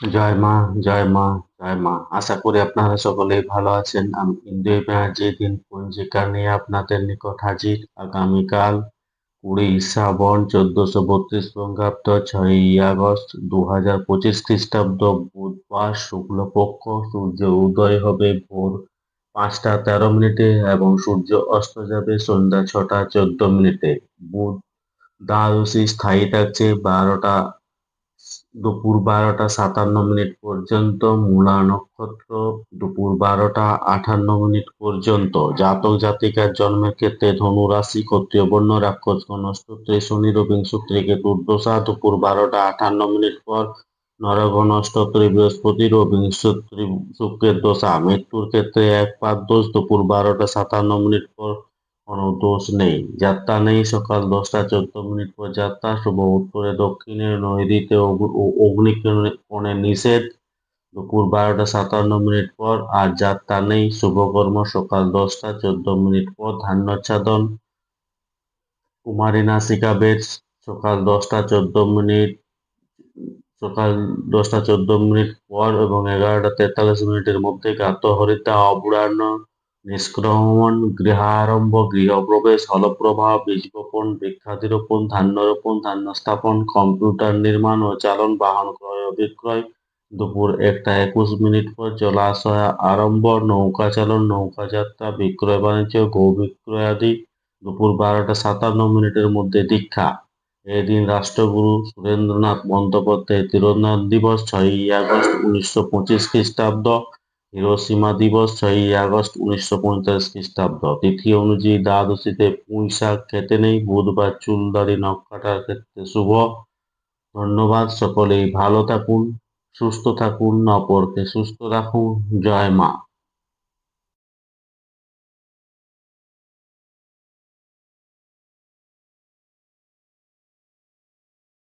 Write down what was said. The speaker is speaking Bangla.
জয় মা, জয় মা, জয় মা। আশা করি আপনারা সকলেই ভালো আছেন। আমি ব্যানার্জি দিন পঞ্জিকা নিয়ে আপনাদের নিকট হাজির। আগামীকাল কুড়ি শ্রাবণ চোদ্দশো বত্রিশ বঙ্গাব্দ ছয়ই আগস্ট দু হাজার পঁচিশ খ্রিস্টাব্দ বুধবার শুক্লপক্ষ সূর্য উদয় হবে ভোর পাঁচটা তেরো মিনিটে এবং সূর্য অস্ত যাবে সন্ধ্যা ছটা চোদ্দ মিনিটে। বুধ দ্বাদশী স্থায়ী থাকছে বারোটা দুপুর বারোটা সাতান্ন মিনিট পর্যন্ত, মূলা নক্ষত্র দুপুর বারোটা আটান্ন মিনিট পর্যন্ত। জাতক জাতিকার জন্মের ক্ষেত্রে ধনু রাশি, ক্ষত্রিয় বর্ণ, রাক্ষস নক্ষত্রে শনি রবি সূত্রে কেতুর দশা দুপুর বারোটা আটান্ন মিনিট পর নরগণ নক্ষত্রে বৃহস্পতি রবি শুক্রের দশা। মৃত্যুর ক্ষেত্রে এক পাদ দোষ, দুপুর বারোটা সাতান্ন মিনিট পর কোনো দোষ নেই। যাত্রা নেই সকাল দশটা চোদ্দ মিনিট পর যাত্রা, শুভ উত্তরে, দক্ষিণে নৈরিতে অগ্নিকোণে নিষেধ। দুপুর বারোটা সাতান্ন মিনিট পর আর যাত্রা নেই। শুভকর্ম সকাল দশটা চোদ্দ মিনিট পর ধান্যচ্ছাদন। কুমারী নাসিকা বেদ, সকাল দশটা চোদ্দ মিনিট, সকাল দশটা চোদ্দ মিনিট পর এবং এগারোটা তেতাল্লিশ মিনিটের মধ্যে গাত হরিতা অপূর্ণ নিষ্ক্রমণ গৃহারম্ভ, গৃহপ্রবেশ হলপ্রবাহ বীজ বপন বৃক্ষাধিরোপণ ধান্য স্থাপন কম্পিউটার নির্মাণ ও চালন, বাহন ক্রয় ও বিক্রয়। দুপুর একটা একুশ মিনিট পর জলাশয় আরম্ভ, নৌকা চালন, নৌকা যাত্রা, বিক্রয় বাণিজ্য, গো বিক্রয় আদি। দুপুর বারোটা সাতান্ন মিনিটের মধ্যে দীক্ষা। এদিন রাষ্ট্রগুরু সুরেন্দ্রনাথ বন্দ্যোপাধ্যায় তিরোধান দিবস, ছয়ই আগস্ট উনিশশো পঁচিশ খ্রিস্টাব্দ। হিরোসীমা দিবস ছয়ই আগস্ট উনিশশো পঞ্চাশ খ্রিস্টাব্দ। তিথি অনুযায়ী দ্বাদশীতে পুঁই শাক খেতে নেই, বুধবার চুল দাড়ি নখ কাটার ক্ষেত্রে শুভ। ধন্যবাদ, সকলেই ভালো থাকুন, সুস্থ থাকুন, অপরকে সুস্থ রাখুন। জয় মা।